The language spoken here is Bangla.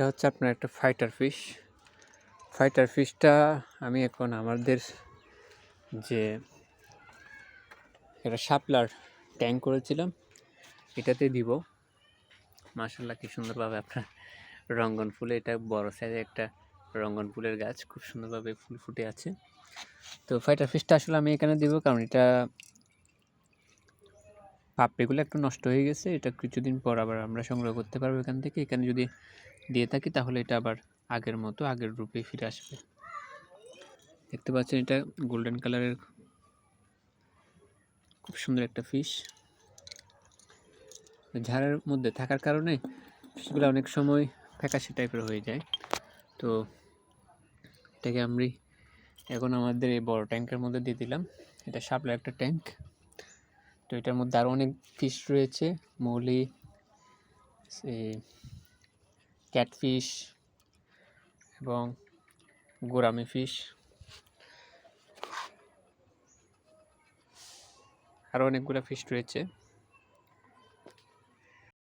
এটা হচ্ছে আপনার একটা ফাইটার ফিশ ফাইটার ফিশটা আমি এখন আমাদের যে একটা শাপলার ট্যাঙ্ক করেছিলাম, এটাতে দিব। মার্শাল্লাহ কি সুন্দরভাবে আপনার রঙ্গন ফুলে, এটা বড় সাইজে একটা রঙ্গন ফুলের গাছ, খুব সুন্দরভাবে ফুল ফুটে আছে। তো ফাইটার ফিশটা আসলে আমি এখানে দিব কারণ এটা পাপড়িগুলো একটু নষ্ট হয়ে গেছে, এটা কিছুদিন পর আবার আমরা সংগ্রহ করতে পারব এখান থেকে। এখানে যদি দিয়ে থাকি, তাহলে এটা আবার আগের মতো, আগের রূপে ফিরে আসবে। দেখতে পাচ্ছেন এটা গোল্ডেন কালারের খুব সুন্দর একটা ফিশ ঝাড়ের মধ্যে থাকার কারণে ফিশগুলো অনেক সময় ফ্যাকাশে টাইপের হয়ে যায়। তো এটাকে আমি এখন আমাদের এই বড় ট্যাঙ্কের মধ্যে দিয়ে দিলাম। এটা শাপলার একটা ট্যাঙ্ক তো এটার মধ্যে আরও অনেক ফিশ রয়েছে। মৌলি ক্যাটফিশ এবং গোরামি ফিশ। আরও অনেকগুলো ফিশ রয়েছে।